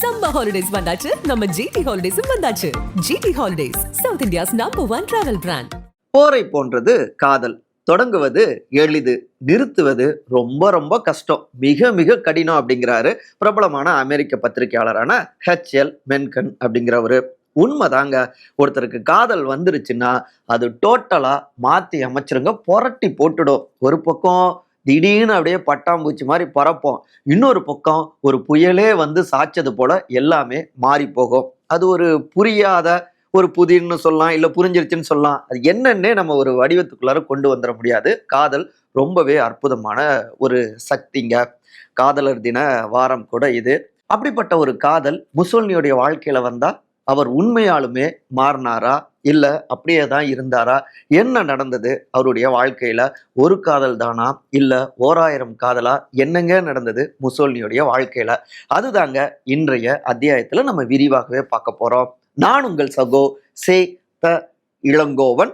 Summer holidays வந்தாச்சு. நம்ம GT ஹாலிடேஸும் வந்தாச்சு. GT holidays south India's number one travel brand போரை போன்றது காதல். தொடங்குவது எளிது நிறுத்துவது ரொம்ப ரொம்ப கஷ்டம். மிக மிக கடினம் அப்படிங்கிறாரு பிரபலமான அமெரிக்க பத்திரிகையாளரான ஹெச்எல் மென்கன் அப்படிங்கிறவரு. உண்மைதாங்க ஒருத்தருக்கு காதல் வந்துருச்சுன்னா அது டோட்டலாக மாற்றி அமைச்சிருங்க புரட்டி போட்டுடும். ஒரு பக்கம் திடீர்னு அப்படியே பட்டாம்பூச்சி மாதிரி பறப்போம். இன்னொரு பக்கம் ஒரு புயலே வந்து சாய்ச்சது போல எல்லாமே மாறி போகும். அது ஒரு புரியாத ஒரு புதிர்னு சொல்லலாம் இல்லை புரிஞ்சிருச்சுன்னு சொல்லலாம். அது என்னன்னே நம்ம ஒரு வடிவத்துக்குள்ளார கொண்டு வந்துட முடியாது. காதல் ரொம்பவே அற்புதமான ஒரு சக்திங்க. காதலர் தின வாரம் கூட இது. அப்படிப்பட்ட ஒரு காதல் முசோல்னியுடைய வாழ்க்கையில வந்தா அவர் உண்மையாலுமே மாறினாரா? இல்லை அப்படியே தான் இருந்தாரா? என்ன நடந்தது? அவருடைய வாழ்க்கையில் ஒரு காதல் தானா? இல்லை ஓராயிரம் காதலா? என்னங்க நடந்தது முசோலினியுடைய வாழ்க்கையில்? அதுதாங்க இன்றைய அத்தியாயத்தில் நம்ம விரிவாகவே பார்க்க போகிறோம் நான் உங்கள் சகோ சே த இளங்கோவன்.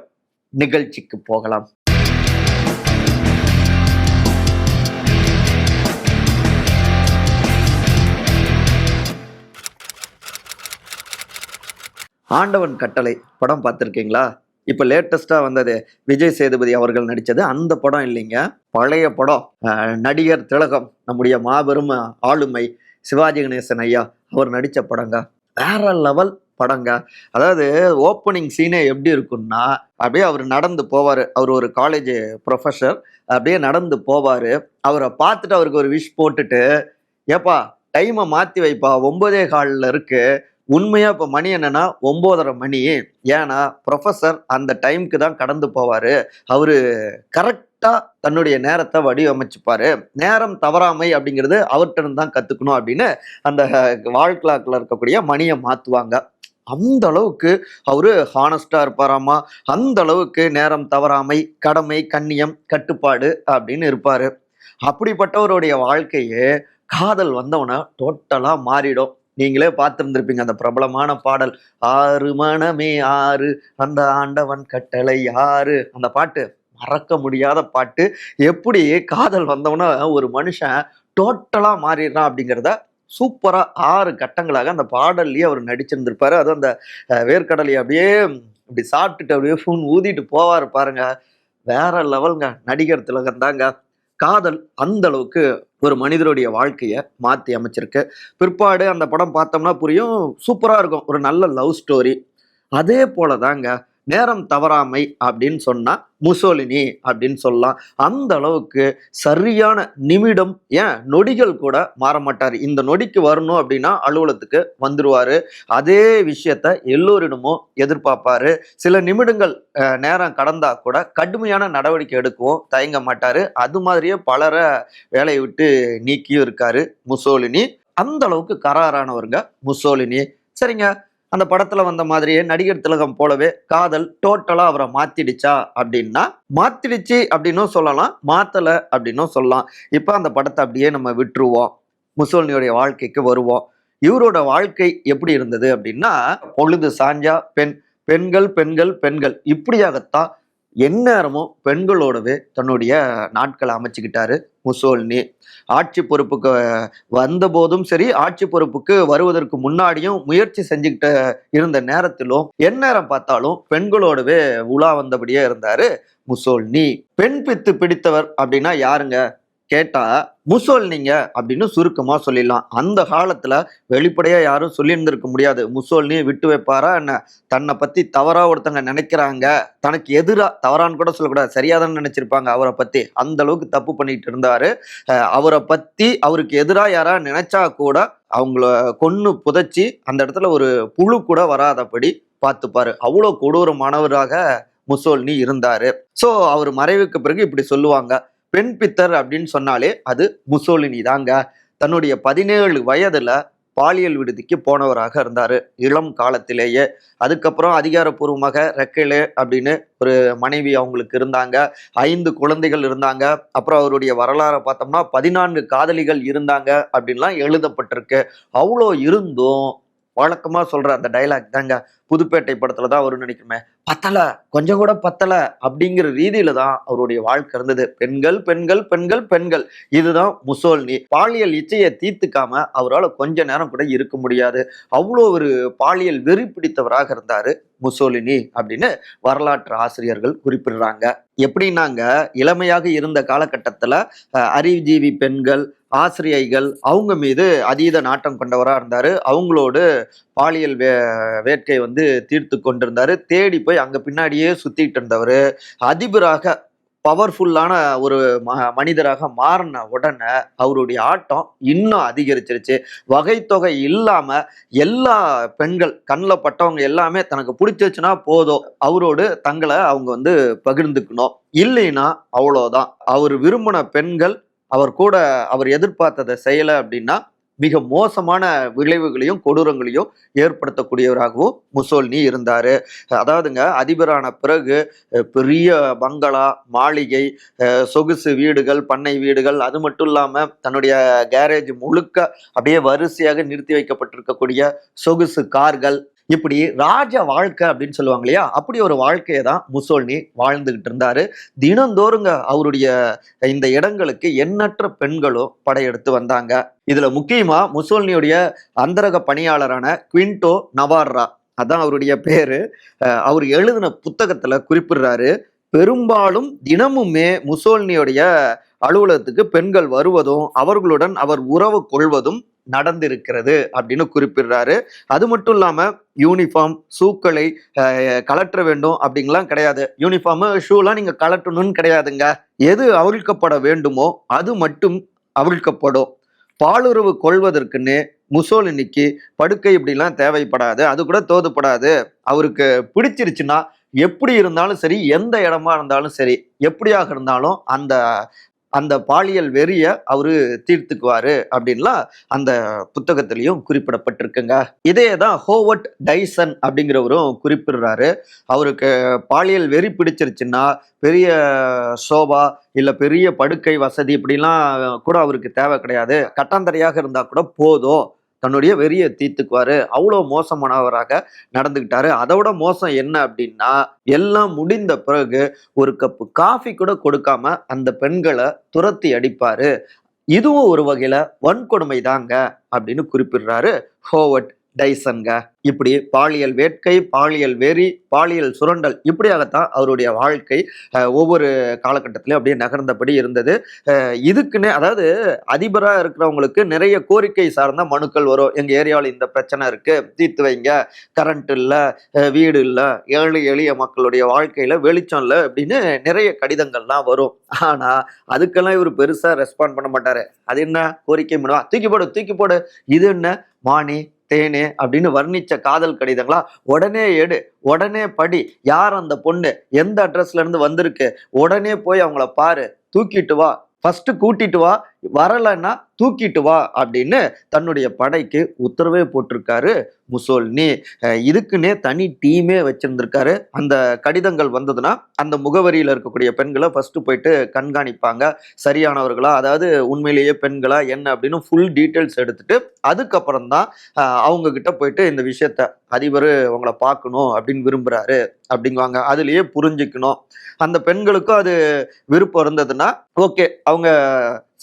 நிகழ்ச்சிக்கு போகலாம். ஆண்டவன் கட்டளை படம் பார்த்துருக்கீங்களா? இப்போ லேட்டஸ்டாக வந்தது விஜய் சேதுபதி அவர்கள் நடித்தது அந்த படம் இல்லைங்க. பழைய படம். நடிகர் திலகம் நம்முடைய மாபெரும் ஆளுமை சிவாஜி கணேசன் ஐயா அவர் நடித்த படங்க. வேற லெவல் படங்க. அதாவது ஓப்பனிங் சீனே எப்படி இருக்கும்னா அப்படியே அவர் நடந்து போவார். அவர் ஒரு காலேஜ் ப்ரொஃபஸர் அப்படியே நடந்து போவார். அவரை பார்த்துட்டு அவருக்கு ஒரு விஷ் போட்டுட்டு ஏப்பா டைமை மாற்றி வைப்பா. ஒன்பதே காலில் இருக்குது உண்மையா இப்போ மணி என்னன்னா ஒம்போதரை மணி. ஏன்னா ப்ரொஃபஸர் அந்த டைம்க்கு தான் கடந்து போவார். அவர் கரெக்டாக தன்னுடைய நேரத்தை வடிவமைச்சுப்பார். நேரம் தவறாமை அப்படிங்கிறது அவர்கிட்ட இருந்து தான் கற்றுக்கணும் அப்படின்னு அந்த வால் கிளாக்கில் இருக்கக்கூடிய மணியை மாற்றுவாங்க அந்த அளவுக்கு அவரு ஹானஸ்டா இருப்பாராமா? அந்த அளவுக்கு நேரம் தவறாமை கடமை கண்ணியம் கட்டுப்பாடு அப்படின்னு இருப்பாரு. அப்படிப்பட்டவருடைய வாழ்க்கையே காதல் வந்தவன டோட்டலாக மாறிடும். நீங்களே பார்த்துருந்துருப்பீங்க. அந்த பிரபலமான பாடல் ஆறு மனமே ஆறு அந்த ஆண்டவன் கட்டளை ஆறு அந்த பாட்டு மறக்க முடியாத பாட்டு. எப்படி காதல் வந்தவன ஒரு மனுஷன் டோட்டலாக மாறிடுறான் அப்படிங்கிறத சூப்பராக ஆறு கட்டங்களாக அந்த பாடல்லையே அவர் நடிச்சிருந்திருப்பாரு. அதுவும் அந்த வேர்க்கடலையை அப்படியே இப்படி சாப்பிட்டுட்டு அப்படியே ஃபோன் ஊதிட்டு போவார் பாருங்க. வேற லெவலுங்க நடிகர் திலகம் தாங்க காதல் அந்த அளவுக்கு ஒரு மனிதருடைய வாழ்க்கையை மாற்றி அமைச்சிருக்கு. பிற்பாடு அந்த படம் பார்த்தோம்னா புரியும். சூப்பராக இருக்கும். ஒரு நல்ல லவ் ஸ்டோரி. அதே போல தாங்க நேரம் தவறாமை அப்படின்னு சொன்னால் முசோலினி அப்படின்னு சொல்லலாம். அந்த அளவுக்கு சரியான நிமிடம் ஏன்? நொடிகள் கூட மாற மாட்டார் இந்த நொடிக்கு வரணும் அப்படின்னா அலுவலத்துக்கு வந்துடுவார் அதே விஷயத்த எல்லோரிடமும் எதிர்பார்ப்பார். சில நிமிடங்கள் நேரம் கடந்தா கூட கடுமையான நடவடிக்கை எடுக்கவும் தயங்க மாட்டார். அது மாதிரியே பலரை வேலையை விட்டு நீக்கியும் இருக்காரு முசோலினி. அந்த அளவுக்கு கராரானவருங்க முசோலினி. சரிங்க. அந்த படத்துல வந்த மாதிரியே நடிகர் திலகம் போலவே காதல் டோட்டலா அவரை மாத்திடுச்சா அப்படின்னா மாத்திடுச்சு அப்படின்னும் சொல்லலாம் மாத்தல அப்படின்னும் சொல்லலாம். இப்ப அந்த படத்தை அப்படியே நம்ம விட்டுருவோம். முசோலினியோடைய வாழ்க்கைக்கு வருவோம். இவரோட வாழ்க்கை எப்படி இருந்தது அப்படின்னா பொழுது சாஞ்சா பெண் பெண்கள் பெண்கள் பெண்கள். இப்படியாகத்தான் எந்நேரமும் பெண்களோடவே தன்னுடைய நாட்களை அமைச்சுக்கிட்டாரு. முசோல்னி. ஆட்சி பொறுப்புக்கு வந்த போதும் சரி ஆட்சி பொறுப்புக்கு வருவதற்கு முன்னாடியும் முயற்சி செஞ்சுக்கிட்டு இருந்த நேரத்திலும் எந்நேரம் பார்த்தாலும் பெண்களோடவே உலா வந்தபடியே இருந்தாரு முசோல்னி. பெண் பித்து பிடித்தவர் அப்படின்னா யாருங்க? கேட்டா முசோல்னிங்க அப்படின்னு சுருக்கமா சொல்லிடலாம். அந்த காலத்துல வெளிப்படையா யாரும் சொல்லியிருந்திருக்க முடியாது. முசோல்னியை விட்டு வைப்பாரா என்ன? தன்னை பத்தி தவறா ஒருத்தங்க நினைக்கிறாங்க. தனக்கு எதிரா தவறான்னு கூட சொல்லக்கூடாது. சரியாதான் நினைச்சிருப்பாங்க அவரை பத்தி. அந்த அளவுக்கு தப்பு பண்ணிட்டு இருந்தாரு. அவரை பத்தி அவருக்கு எதிராக யாரா நினைச்சா கூட அவங்கள கொன்னு புதைச்சி அந்த இடத்துல ஒரு புழு கூட வராதபடி பார்த்துப்பாரு. அவ்வளோ கொடூரமானவராக முசோல்னி இருந்தாரு. ஸோ அவர் மறைவுக்கு பிறகு இப்படி சொல்லுவாங்க. பெண் பித்தர் அப்படின்னு சொன்னாலே அது முசோலினி தாங்க தன்னுடைய பதினேழு வயதுல பாலியல் விடுதிக்கு போனவராக இருந்தார். இளம் காலத்திலேயே. அதுக்கப்புறம் அதிகாரப்பூர்வமாக ரெக்கலே அப்படின்னு ஒரு மனைவி அவங்களுக்கு இருந்தாங்க. ஐந்து குழந்தைகள் இருந்தாங்க. அப்புறம் அவருடைய வரலாறை பார்த்தோம்னா பதினான்கு காதலிகள் இருந்தாங்க அப்படின்லாம் எழுதப்பட்டிருக்கு. அவ்வளோ இருந்தும் வழக்கமாக சொல்கிற அந்த டைலாக் தாங்க. புதுப்பேட்டை படத்துல தான் அவரு நினைக்குமே பத்தல கொஞ்சம் கூட பத்தல அப்படிங்கிற ரீதியில தான் அவருடைய வாழ்க்கை இருந்தது. பெண்கள் பெண்கள் பெண்கள் பெண்கள். இதுதான் முசோல்னி. பாலியல் இச்சையை தீர்த்துக்காம அவரால் கொஞ்ச நேரம் கூட இருக்க முடியாது. அவ்வளோ ஒரு பாலியல் வெறி பிடித்தவராக இருந்தாரு முசோலினி அப்படின்னு வரலாற்று ஆசிரியர்கள் குறிப்பிடுறாங்க. எப்படின்னாங்க இளமையாக இருந்த காலகட்டத்துல அறிவுஜீவி பெண்கள் ஆசிரியைகள் அவங்க மீது அதீத நாட்டம் கொண்டவராக இருந்தாரு. அவங்களோடு பாலியல் வே வேட்கை வந்து தீர்த்து கொண்டிருந்தாரு. தேடி போய் அங்க பின்னாடியே சுத்திட்டு இருந்தவர். அதிபராக பவர்ஃபுல்லான ஒரு ம- மனிதராக மாறின உடனே அவருடைய ஆட்டம் இன்னும் அதிகரிச்சிருச்சு. வகைத்தொகை இல்லாம எல்லா பெண்கள் கண்ணில் பட்டவங்க எல்லாமே தனக்கு பிடிச்சிச்சுன்னா போதும். அவரோடு தங்களை அவங்க வந்து பகிர்ந்துக்கணும். இல்லைன்னா அவ்வளோதான் அவர் விரும்பின பெண்கள் அவர் கூட அவர் எதிர்பார்த்ததை செய்யலை அப்படின்னா மிக மோசமான விளைவுகளையும் கொடூரங்களையும் ஏற்படுத்தக்கூடியவராகவும் முசோல்னி இருந்தார். அதாவதுங்க அதிபரான பிறகு பெரிய பங்களா மாளிகை சொகுசு வீடுகள் பண்ணை வீடுகள் அது மட்டும் இல்லாமல் தன்னுடைய கேரேஜ் முழுக்க அப்படியே வரிசையாக நிறுத்தி வைக்கப்பட்டிருக்கக்கூடிய சொகுசு கார்கள் இப்படி ராஜ வாழ்க்கை அப்படின்னு சொல்லுவாங்க இல்லையா? அப்படி ஒரு வாழ்க்கையை தான் முசோல்னி வாழ்ந்துகிட்டு இருந்தாரு. தினந்தோறுங்க அவருடைய இந்த இடங்களுக்கு எண்ணற்ற பெண்களும் படையெடுத்து வந்தாங்க. இதுல முக்கியமா முசோல்னியுடைய அந்தரக பணியாளரான குவிண்டோ நவார்ரா. அதான் அவருடைய பேரு. அவர் எழுதின புத்தகத்துல குறிப்பிடுறாரு. பெரும்பாலும் தினமுமே முசோல்னியுடைய அலுவலகத்துக்கு பெண்கள் வருவதும் அவர்களுடன் அவர் உறவு கொள்வதும் நடந்திருக்கிறது அப்படின்னு குறிப்பிடுறாரு. அது மட்டும் இல்லாம யூனிஃபார்ம் ஷூக்களை கலற்ற வேண்டும் அப்படிங்கலாம் கிடையாது. யூனிஃபார்ம் ஷூலாம் நீங்க கலட்டணும்னு கிடையாதுங்க. எது அவிழ்க்கப்பட வேண்டுமோ அது மட்டும் அவிழ்க்கப்படும். பாலுறவு கொள்வதற்குன்னு முசோலினிக்கு படுக்கை இப்படிலாம் தேவைப்படாது. அது கூட தோதுப்படாது. அவருக்கு பிடிச்சிருச்சுன்னா எப்படி இருந்தாலும் சரி எந்த இடமா இருந்தாலும் சரி எப்படியாக இருந்தாலும் அந்த அந்த பாலியல் வெறிய அவரு தீர்த்துக்குவாரு அப்படின்லாம் அந்த புத்தகத்திலையும் குறிப்பிடப்பட்டிருக்குங்க. இதே தான் ஹோவர்ட் டைசன் அப்படிங்கிறவரும் குறிப்பிடுறாரு. அவருக்கு பாலியல் வெறி பிடிச்சிருச்சுன்னா பெரிய சோபா இல்ல பெரிய படுக்கை வசதி இப்படிலாம் கூட அவருக்கு தேவை கிடையாது. கட்டாந்தரையாக இருந்தா கூட போதும். தன்னுடைய வெறியை தீர்த்துக்குவாரு. அவ்வளோ மோசமானவராக நடந்துக்கிட்டாரு அதை விட மோசம் என்ன அப்படின்னா எல்லாம் முடிந்த பிறகு ஒரு கப்பு காஃபி கூட கொடுக்காம அந்த பெண்களை துரத்தி அடிப்பாரு. இதுவும் ஒரு வகையில வன்கொடுமை தாங்க அப்படின்னு குறிப்பிடுறாரு ஹோவர்ட் டைசன்க இப்படி பாலியல் வேட்கை பாலியல் வெறி பாலியல் சுரண்டல் இப்படியாகத்தான் அவருடைய வாழ்க்கை ஒவ்வொரு காலகட்டத்திலையும் அப்படியே நகர்ந்தபடி இருந்தது. இதுக்குன்னு அதாவது அதிபராக இருக்கிறவங்களுக்கு நிறைய கோரிக்கை சார்ந்த மனுக்கள் வரும். எங்கள் ஏரியாவில் இந்த பிரச்சனை இருக்குது தீர்த்து வைங்க. கரண்ட் இல்லை வீடு இல்லை ஏழை எளிய மக்களுடைய வாழ்க்கையில் வெளிச்சம் இல்லை அப்படின்னு நிறைய கடிதங்கள்லாம் வரும். ஆனால் அதுக்கெல்லாம் இவர் பெருசாக ரெஸ்பாண்ட் பண்ண மாட்டார். அது என்ன? கோரிக்கை பண்ணுவா தூக்கி போடு தூக்கி போடு. இது என்ன? மானி தேனே அப்படின்னு வர்ணித்த காதல் கடிதங்களா? உடனே எடு உடனே படி. யார் அந்த பொண்ணு? எந்த அட்ரஸ்ல இருந்து வந்திருக்கு? உடனே போய் அவங்கள பாரு. தூக்கிட்டு வா. ஃபர்ஸ்ட் கூட்டிட்டு வா. வரலைன்னா தூக்கிட்டு வா அப்படின்னு தன்னுடைய படைக்கு உத்தரவே போட்டிருக்காரு முசோல்னி. இதுக்குன்னே தனி டீமே வச்சிருந்திருக்காரு. அந்த கடிதங்கள் வந்ததுன்னா அந்த முகவரியில் இருக்கக்கூடிய பெண்களை ஃபஸ்ட்டு போயிட்டு கண்காணிப்பாங்க. சரியானவர்களா? அதாவது உண்மையிலேயே பெண்களா? என்ன? அப்படின்னு ஃபுல் டீட்டெயில்ஸ் எடுத்துட்டு அதுக்கப்புறம் தான் அவங்க கிட்ட போயிட்டு இந்த விஷயத்த அதிபர் உங்களை பார்க்கணும் அப்படின்னு விரும்புகிறாரு அப்படிங்குவாங்க. அதுலேயே புரிஞ்சுக்கணும். அந்த பெண்களுக்கும் அது விருப்பம் இருந்ததுன்னா ஓகே அவங்க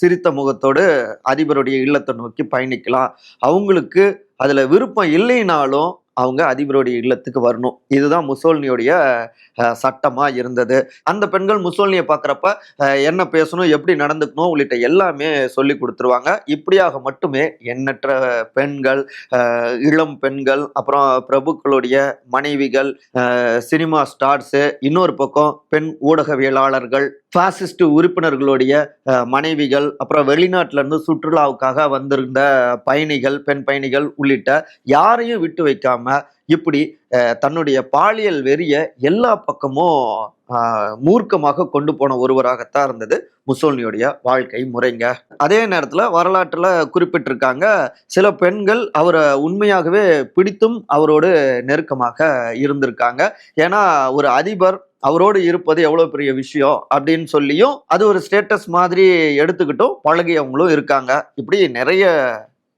சிரித்த முகத்தோடு அதிபருடைய இல்லத்தை நோக்கி பயணிக்கலாம். அவங்களுக்கு அதில் விருப்பம் இல்லைனாலும் அவங்க அதிபருடைய இல்லத்துக்கு வரணும். இதுதான் முசோல்னியுடைய சட்டமாக இருந்தது. அந்த பெண்கள் முசோல்னியை பார்க்குறப்ப என்ன பேசணும் எப்படி நடந்துக்கணும் உள்ளிட்ட எல்லாமே சொல்லி கொடுத்துருவாங்க. இப்படியாக மட்டுமே எண்ணற்ற பெண்கள் இளம் பெண்கள் அப்புறம் பிரபுக்களுடைய மனைவிகள் சினிமா ஸ்டார்ஸு இன்னொரு பக்கம் பெண் ஊடகவியலாளர்கள் ஃபாசிஸ்ட் உறுப்பினர்களுடைய மனைவிகள் அப்புறம் வெளிநாட்டிலேருந்து சுற்றுலாவுக்காக வந்திருந்த பயணிகள் பெண் பயணிகள் உள்ளிட்ட யாரையும் விட்டு வைக்காமல் இப்படி தன்னுடைய பாலியல் வெறிய எல்லா பக்கமும் மூர்க்கமாக கொண்டு போன ஒருவராகத்தான் இருந்தது முசோலினியுடைய வாழ்க்கை முறைங்க. அதே நேரத்தில் வரலாற்றில் குறிப்பிட்டிருக்காங்க சில பெண்கள் அவரை உண்மையாகவே பிடித்தும் அவரோடு நெருக்கமாக இருந்திருக்காங்க. ஏன்னா ஒரு அதிபர் அவரோடு இருப்பது எவ்வளோ பெரிய விஷயம் அப்படின்னு சொல்லியும் அது ஒரு ஸ்டேட்டஸ் மாதிரி எடுத்துக்கிட்டும் பழகியவங்களும் இருக்காங்க. இப்படி நிறைய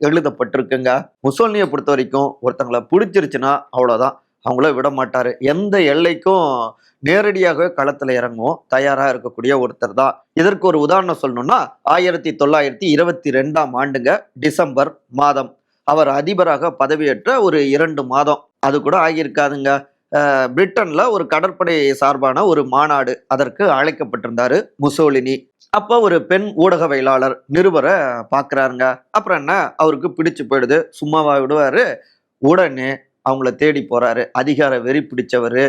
எழுதப்பட்டிருக்குங்க. முசோல்னியை பொறுத்த வரைக்கும் ஒருத்தங்களை பிடிச்சிருச்சுன்னா அவ்வளோதான் அவங்கள விட மாட்டார். எந்த எல்லைக்கும் நேரடியாக களத்தில் இறங்கவும். தயாராக இருக்கக்கூடிய ஒருத்தர் தான். இதற்கு ஒரு உதாரணம் சொல்லணும்னா ஆயிரத்தி தொள்ளாயிரத்தி இருபத்தி ரெண்டாம் ஆண்டுங்க டிசம்பர் மாதம். அவர் அதிபராக பதவியேற்ற ஒரு இரண்டு மாதம். அது கூட ஆகியிருக்காதுங்க. பிரிட்டன்ல ஒரு கடற்படை சார்பான ஒரு மாநாடு அதற்கு அழைக்கப்பட்டிருந்தாரு முசோலினி. அப்போ ஒரு பெண் ஊடகவியலாளர் நிருபரை பார்க்குறாருங்க அப்புறம் என்ன? அவருக்கு பிடிச்சு போயிடுது. சும்மாவா விடுவாரு. உடனே அவங்கள தேடி போறாரு. அதிகார வெறி பிடிச்சவர்.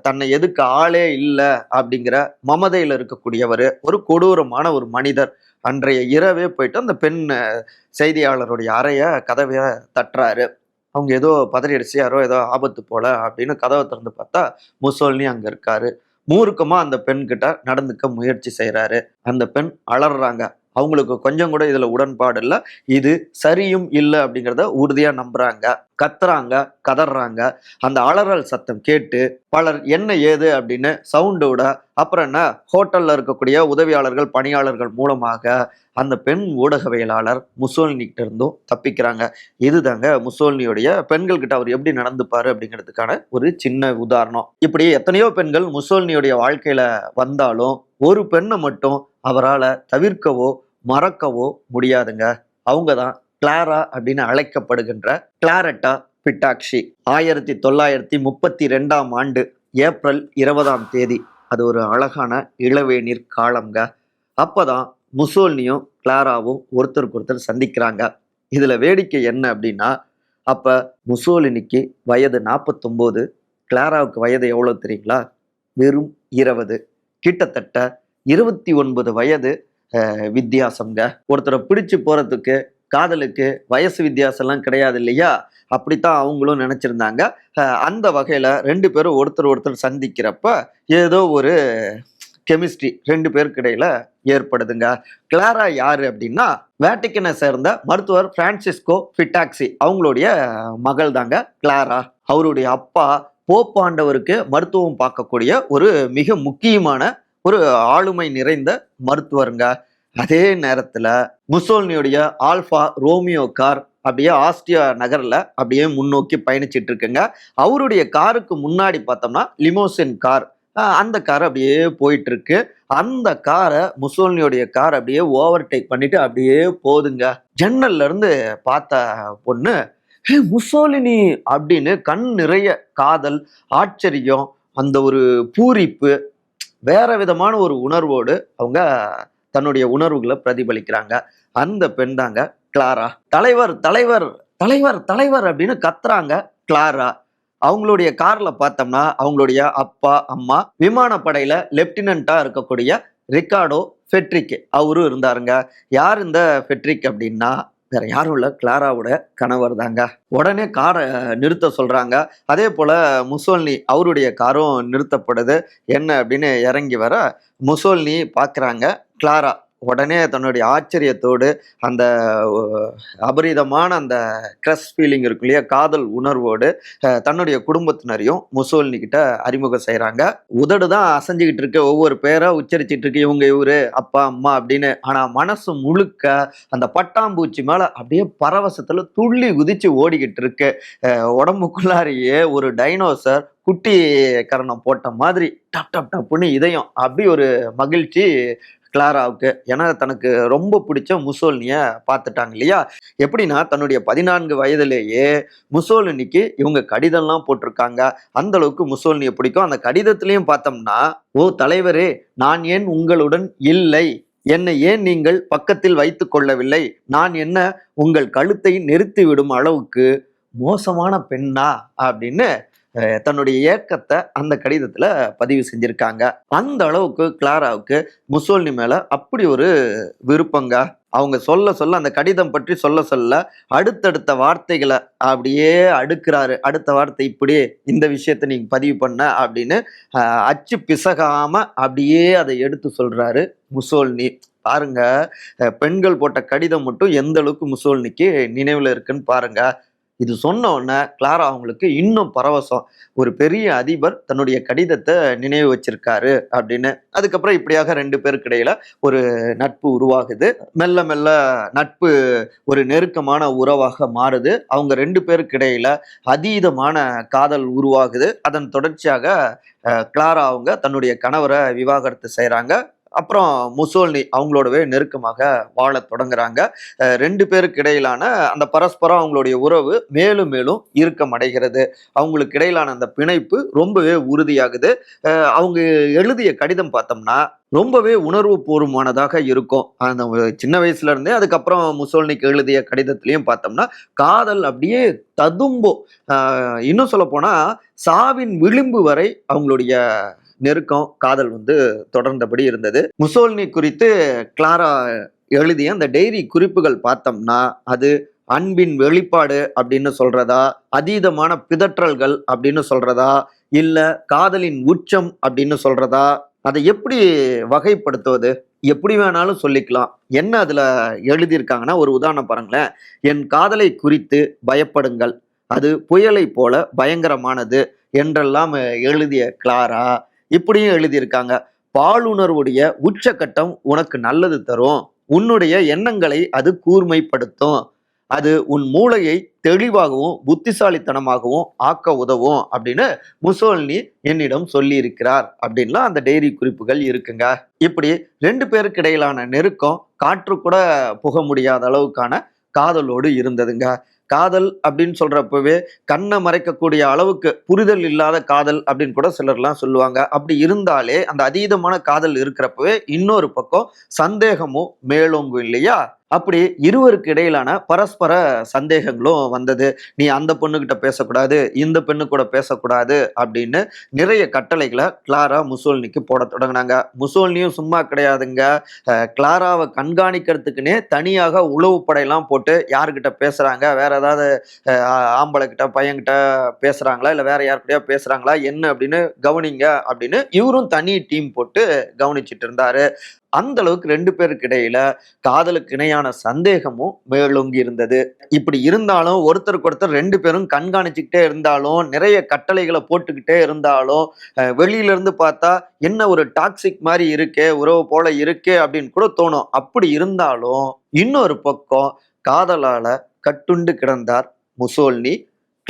தன்னை எதுக்கு ஆளே இல்லை அப்படிங்கிற மமதையில் இருக்கக்கூடியவர். ஒரு கொடூரமான ஒரு மனிதர். அன்றைய இரவே போயிட்டு அந்த பெண் செய்தியாளருடைய அறைய கதவையை தட்டுறாரு. அவங்க ஏதோ பதறி அடிச்சு யாரோ ஏதோ ஆபத்து போல அப்படின்னு கதவை திறந்து பார்த்தா முசோல்னி அங்க இருக்காரு. மூர்க்கமா அந்த பெண்கிட்ட நடந்துக்க முயற்சி செய்கிறாரு அந்த பெண் அலறாங்க அவங்களுக்கு கொஞ்சம் கூட இதில் உடன்பாடு இல்லை. இது சரியும் இல்லை அப்படிங்கிறத உறுதியாக நம்புகிறாங்க கத்துறாங்க கதறாங்க அந்த அலறல் சத்தம் கேட்டு பலர் என்ன ஏது அப்படின்னு சவுண்டோட அப்புறம் என்ன? ஹோட்டலில் இருக்கக்கூடிய உதவியாளர்கள் பணியாளர்கள் மூலமாக அந்த பெண் ஊடகவியலாளர் முசோல்னிகிட்ட இருந்தும் தப்பிக்கிறாங்க. இதுதாங்க முசோல்னியுடைய பெண்கள் கிட்ட அவர் எப்படி நடந்துப்பாரு அப்படிங்கிறதுக்கான ஒரு சின்ன உதாரணம். இப்படி எத்தனையோ பெண்கள் முசோல்னியுடைய வாழ்க்கையில வந்தாலும் ஒரு பெண்ணை மட்டும் அவரால் தவிர்க்கவோ மறக்கவோ முடியாதுங்க. அவங்க தான் கிளாரா அப்படின்னு அழைக்கப்படுகின்ற கிளாரட்டா பிட்டாக்ஷி. ஆயிரத்தி தொள்ளாயிரத்தி முப்பத்தி ரெண்டாம் ஆண்டு ஏப்ரல் இருபதாம் தேதி. அது ஒரு அழகான இளவேநீர் காலம்ங்க. அப்போதான் முசோல்னியும் கிளாராவும் ஒருத்தருக்கு ஒருத்தர் சந்திக்கிறாங்க. இதில் வேடிக்கை என்ன அப்படின்னா அப்போ முசோலினிக்கு வயது நாற்பத்தொம்போது கிளாராவுக்கு வயது எவ்வளோ தெரியுங்களா? வெறும் இருபது. கிட்டத்தட்ட இருபத்தி ஒன்பது வயது வித்தியாசம்ங்க. ஒருத்தரை பிடிச்சு போறதுக்கு காதலுக்கு வயசு வித்தியாசம்லாம் கிடையாது இல்லையா? அப்படித்தான் அவங்களும் நினைச்சிருந்தாங்க. அந்த வகையில் ரெண்டு பேரும் ஒருத்தர் ஒருத்தர் சந்திக்கிறப்ப ஏதோ ஒரு கெமிஸ்ட்ரி ரெண்டு பேருக்கு இடையில ஏற்படுதுங்க. கிளாரா யாரு அப்படின்னா வேட்டிக்கனை சேர்ந்த மருத்துவர் பிரான்சிஸ்கோ ஃபிட்டாக்சி அவங்களுடைய மகள் தாங்க கிளாரா. அவருடைய அப்பா போப்பாண்டவருக்கு மருத்துவம் பார்க்கக்கூடிய ஒரு மிக முக்கியமான ஒரு ஆளுமை நிறைந்த மருத்துவருங்க. அதே நேரத்தில் முசோல்னியுடைய ஆல்ஃபா ரோமியோ கார் அப்படியே ஆஸ்திரியா நகரில் அப்படியே முன்னோக்கி பயணிச்சிட்டு இருக்குங்க. அவருடைய காருக்கு முன்னாடி பார்த்தோம்னா லிமோசின் கார். அந்த கார் அப்படியே போயிட்டு இருக்கு அந்த காரை முசோல்னியோடைய கார் அப்படியே ஓவர்டேக் பண்ணிட்டு அப்படியே போதுங்க ஜன்னல்ல இருந்து பார்த்த பொண்ணு "ஹே, முசோலினி அப்படின்னு கண் நிறைய காதல் ஆச்சரியம் அந்த ஒரு பூரிப்பு வேற விதமான ஒரு உணர்வோடு அவங்க தன்னுடைய உணர்வுகளை பிரதிபலிக்கிறாங்க. அந்த பெண் தாங்க கிளாரா. தலைவர் தலைவர் தலைவர் தலைவர் அப்படின்னு கத்துறாங்க கிளாரா. அவங்களுடைய கார்ல பார்த்தோம்னா அவங்களுடைய அப்பா அம்மா விமானப்படையில லெப்டினண்டா இருக்கக்கூடிய ரிக்கார்டோ ஃபெட்ரிக் அவரும் இருந்தாருங்க. யார் இந்த ஃபெட்ரிக் அப்படின்னா வேற யாரும் இல்லை. கிளாராவோட கணவர் தாங்க. உடனே காரை நிறுத்த சொல்றாங்க. அதே போல முசோல்னி அவருடைய காரும் நிறுத்தப்படுது. என்ன அப்படின்னு இறங்கி வர முசோல்னி பார்க்குறாங்க கிளாரா உடனே தன்னுடைய ஆச்சரியத்தோடு அந்த அபரிதமான அந்த க்ரஸ் ஃபீலிங் இருக்கு இல்லையா? காதல் உணர்வோடு தன்னுடைய குடும்பத்தினரையும் முசோல்னி கிட்ட அறிமுகம் செய்கிறாங்க உதடு தான் அசைஞ்சுக்கிட்டு இருக்க. ஒவ்வொரு பேராக உச்சரிச்சிட்டு இருக்கு. இவங்க இவரு அப்பா அம்மா அப்படின்னு. ஆனால் மனசு முழுக்க அந்த பட்டாம்பூச்சி மேலே அப்படியே பரவசத்தில் துள்ளி குதிச்சு ஓடிக்கிட்டு இருக்கு. உடம்புக்குள்ளாரியே ஒரு டைனோசர் குட்டி கரணம் போட்ட மாதிரி டப் டப் டப்புன்னு இதயம். அப்படி ஒரு மகிழ்ச்சி கிளாராவுக்கு. ஏன்னா தனக்கு ரொம்ப பிடிச்ச முசோலினியை பார்த்துட்டாங்க இல்லையா? எப்படின்னா தன்னுடைய பதினான்கு வயதிலேயே முசோலினிக்கு இவங்க கடிதம்லாம் போட்டிருக்காங்க. அந்த அளவுக்கு முசோலினியை பிடிக்கும். அந்த கடிதத்திலையும் பார்த்தோம்னா ஓ தலைவரே நான் ஏன் உங்களுடன் இல்லை? என்னை ஏன் நீங்கள் பக்கத்தில் வைத்து கொள்ளவில்லை? நான் என்ன உங்கள் கழுத்தை நிறுத்திவிடும் அளவுக்கு மோசமான பெண்ணா? அப்படின்னு தன்னுடைய ஏக்கத்தை அந்த கடிதத்தில் பதிவு செஞ்சுருக்காங்க. அந்த அளவுக்கு கிளாராவுக்கு முசோல்னி மேலே அப்படி ஒரு விருப்பங்க. அவங்க சொல்ல சொல்ல அந்த கடிதம் பற்றி சொல்ல சொல்ல அடுத்தடுத்த வார்த்தைகளை அப்படியே அடுக்குறாரு. அடுத்த வார்த்தை இப்படி இந்த விஷயத்தை நீங்கள் பதிவு பண்ண அப்படின்னு அச்சு பிசகாமல் அப்படியே அதை எடுத்து சொல்கிறாரு முசோல்னி. பாருங்க பெண்கள் போட்ட கடிதம் மட்டும் எந்த அளவுக்கு முசோல்னிக்கு நினைவில் இருக்குன்னு பாருங்க. இது சொன்ன உடனே கிளாரா அவங்களுக்கு இன்னும் பரவசம். ஒரு பெரிய அதிபர் தன்னுடைய கடிதத்தை நினைவு வச்சிருக்காரு அப்படின்னு. அதுக்கப்புறம் இப்படியாக ரெண்டு பேருக்கு இடையில ஒரு நட்பு உருவாகுது. மெல்ல மெல்ல நட்பு ஒரு நெருக்கமான உறவாக மாறுது. அவங்க ரெண்டு பேருக்கு இடையில அதீதமான காதல் உருவாகுது. அதன் தொடர்ச்சியாக கிளாரா அவங்க தன்னுடைய கணவரை விவாகரத்து செய்கிறாங்க அப்புறம் முசோல்னி அவங்களோடவே நெருக்கமாக வாழ தொடங்குறாங்க. ரெண்டு பேருக்கு இடையிலான அந்த பரஸ்பரம் அவங்களுடைய உறவு மேலும் மேலும் இறுக்கமடைகிறது அவங்களுக்கு இடையிலான அந்த பிணைப்பு ரொம்பவே உறுதியாகுது. அவங்க எழுதிய கடிதம் பார்த்தோம்னா ரொம்பவே உணர்வு பூர்வமானதாக இருக்கும். அந்த சின்ன வயசுல இருந்தே அதுக்கப்புறம் முசோல்னிக்கு எழுதிய கடிதத்திலையும் பார்த்தோம்னா காதல் அப்படியே ததும்பும். இன்னும் சொல்ல போனா சாவின் விளிம்பு வரை அவங்களுடைய நெருக்கம் காதல் வந்து தொடர்ந்தபடி இருந்தது. முசோல்னி குறித்து கிளாரா எழுதிய அந்த டைரி குறிப்புகள் பார்த்தோம்னா அது அன்பின் வெளிப்பாடு அப்படின்னு சொல்றதா அதீதமான பிதற்றல்கள் அப்படின்னு சொல்றதா இல்ல காதலின் உச்சம் அப்படின்னு சொல்றதா அதை எப்படி வகைப்படுத்துவது எப்படி வேணாலும் சொல்லிக்கலாம். என்ன அதுல எழுதியிருக்காங்கன்னா ஒரு உதாரணம் பாருங்களேன். என் காதலை குறித்து பயப்படுங்கள். அது புயலை போல பயங்கரமானது என்றெல்லாம் எழுதிய கிளாரா இப்படியும் எழுதியிருக்காங்க. பாலுணர்வுடைய உச்சக்கட்டம் உனக்கு நல்லது தரும். உன்னுடைய எண்ணங்களை அது கூர்மைப்படுத்தும். அது உன் மூளையை தெளிவாகவும் புத்திசாலித்தனமாகவும் ஆக்க உதவும் அப்படின்னு முசோல்னி என்னிடம் சொல்லியிருக்கிறார். அப்படின்லாம் அந்த டைரி குறிப்புகள் இருக்குங்க. இப்படி ரெண்டு பேருக்கு இடையிலான நெருக்கம் காற்று கூட புக முடியாத அளவுக்கான காதலோடு இருந்ததுங்க. காதல் அப்படின்னு சொல்கிறப்பவே கண்ணை மறைக்கக்கூடிய அளவுக்கு புரிதல் இல்லாத காதல் அப்படின்னு கூட சிலர்லாம் சொல்லுவாங்க. அப்படி இருந்தாலே அந்த அதீதமான காதல் இருக்கிறப்பவே இன்னொரு பக்கம் சந்தேகமும் மேலோங்கும் இல்லையா? அப்படி இருவருக்கு இடையிலான பரஸ்பர சந்தேகங்களும் வந்தது. நீ அந்த பொண்ணுகிட்ட பேசக்கூடாது இந்த பெண்ணு கூட பேசக்கூடாது அப்படின்னு நிறைய கட்டளைகளை கிளாரா முசோல்னிக்கு போட தொடங்கினாங்க. முசோல்னியும் சும்மா கிடையாதுங்க. கிளாராவை கண்காணிக்கிறதுக்குன்னே தனியாக உளவு படையெல்லாம் போட்டு யாருக்கிட்ட பேசுறாங்க? வேற ஏதாவது ஆம்பளைக்கிட்ட பையன்கிட்ட பேசுறாங்களா? இல்லை வேற யார்கிட்டயா பேசுறாங்களா? என்ன அப்படின்னு கவனிங்க அப்படின்னு இவரும் தனி டீம் போட்டு கவனிச்சிட்டு இருந்தாரு. அந்த அளவுக்கு ரெண்டு பேருக்கு இடையில காதலுக்கு இணையான சந்தேகமும் மேலோங்கி இருந்தது. இப்படி இருந்தாலும் ஒருத்தருக்கு ஒருத்தர் ரெண்டு பேரும் கண்காணிச்சுக்கிட்டே இருந்தாலும் நிறைய கட்டளைகளை போட்டுக்கிட்டே இருந்தாலும் வெளியில இருந்து பார்த்தா என்ன ஒரு டாக்ஸிக் மாதிரி இருக்கே உறவு போல இருக்கே அப்படின்னு கூட தோணும். அப்படி இருந்தாலும் இன்னொரு பக்கம் காதலால கட்டுண்டு கிடந்தார் முசோல்னி.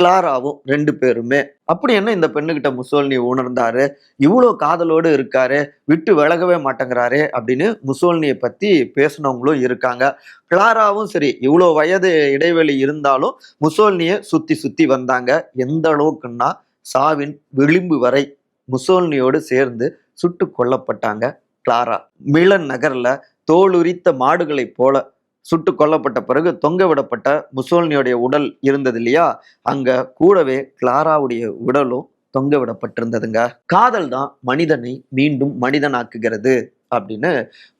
கிளாராவும் ரெண்டு பேருமே. அப்படி என்ன இந்த பெண்ணுகிட்ட முசோல்னி உணர்ந்தாரு? இவ்வளோ காதலோடு இருக்காரு விட்டு விலகவே மாட்டேங்கிறாரு அப்படின்னு முசோல்னியை பத்தி பேசினவங்களும் இருக்காங்க. கிளாராவும் சரி இவ்வளோ வயது இடைவெளி இருந்தாலும் முசோல்னியை சுத்தி சுத்தி வந்தாங்க. எந்த அளவுக்குன்னா சாவின் விளிம்பு வரை முசோல்னியோடு சேர்ந்து சுட்டு கொல்லப்பட்டாங்க கிளாரா. மிலன் நகர்ல தோலுரித்த மாடுகளைப் போல சுட்டு கொல்லப்பட்ட பிறகு தொங்க விடப்பட்ட முசோல்னியோடைய உடல் இருந்தது இல்லையா? அங்க கூடவே கிளாராவுடைய உடலும் தொங்க விடப்பட்டிருந்ததுங்க. காதல் தான் மனிதனை மீண்டும் மனிதனாக்குகிறது அப்படின்னு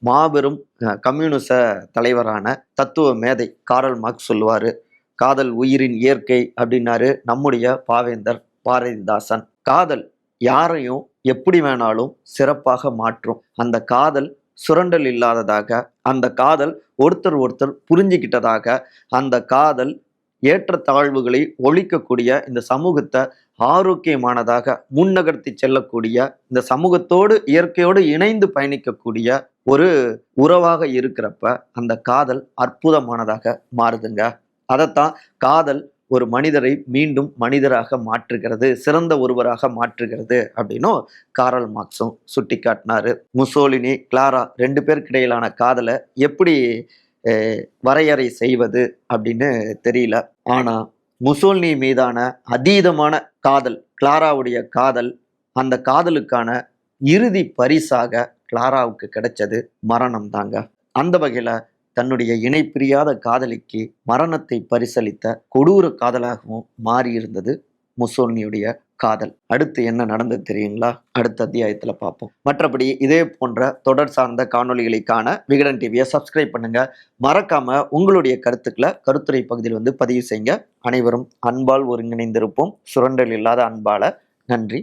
மாபெரும் கம்யூனிச தலைவரான தத்துவ மேதை காரல் மார்க் சொல்லுவாரு. காதல் உயிரின் இயற்கை அப்படின்னாரு நம்முடைய பாவேந்தர் பாரதிதாசன். காதல் யாரையும் எப்படி வேணாலும் சிறப்பாக மாற்றும். அந்த காதல் சுரண்டல் இல்லாததாக அந்த காதல் ஒருத்தர் ஒருத்தர் புரிஞ்சுக்கிட்டதாக அந்த காதல் ஏற்ற தாழ்வுகளை ஒழிக்கக்கூடிய இந்த சமூகத்தை ஆரோக்கியமானதாக முன்னகர்த்தி செல்லக்கூடிய இந்த சமூகத்தோடு இயற்கையோடு இணைந்து பயணிக்கக்கூடிய ஒரு உறவாக இருக்கிறப்ப அந்த காதல் அற்புதமானதாக மாறுதுங்க. அதைத்தான் காதல் ஒரு மனிதரை மீண்டும் மனிதராக மாற்றுகிறது சிறந்த ஒருவராக மாற்றுகிறது அப்படின்னும் காரல் மார்க்ஸும் சுட்டி காட்டினாரு முசோலினி கிளாரா ரெண்டு பேருக்கிடையிலான காதலை எப்படி வரையறை செய்வது அப்படின்னு தெரியல. ஆனா முசோல்னி மீதான அதீதமான காதல் கிளாராவுடைய காதல் அந்த காதலுக்கான இறுதி பரிசாக கிளாராவுக்கு கிடைச்சது மரணம் தாங்க அந்த வகையில தன்னுடைய இணை பிரியாத காதலிக்கு மரணத்தை பரிசளித்த கொடூர காதலாகவும் மாறியிருந்தது முசோல்னியுடைய காதல். அடுத்து என்ன நடந்தது தெரியுங்களா? அடுத்த அத்தியாயத்தில் பார்ப்போம். மற்றபடி இதே போன்ற தொடர் சார்ந்த காணொலிகளை காண விகடன் டிவியை சப்ஸ்கிரைப் பண்ணுங்க. மறக்காம உங்களுடைய கருத்துக்களை கருத்துரை பகுதியில் வந்து பதிவு செய்யுங்க. அனைவரும் அன்பால் ஒருங்கிணைந்திருப்போம். சுரண்டல் இல்லாத அன்பால நன்றி.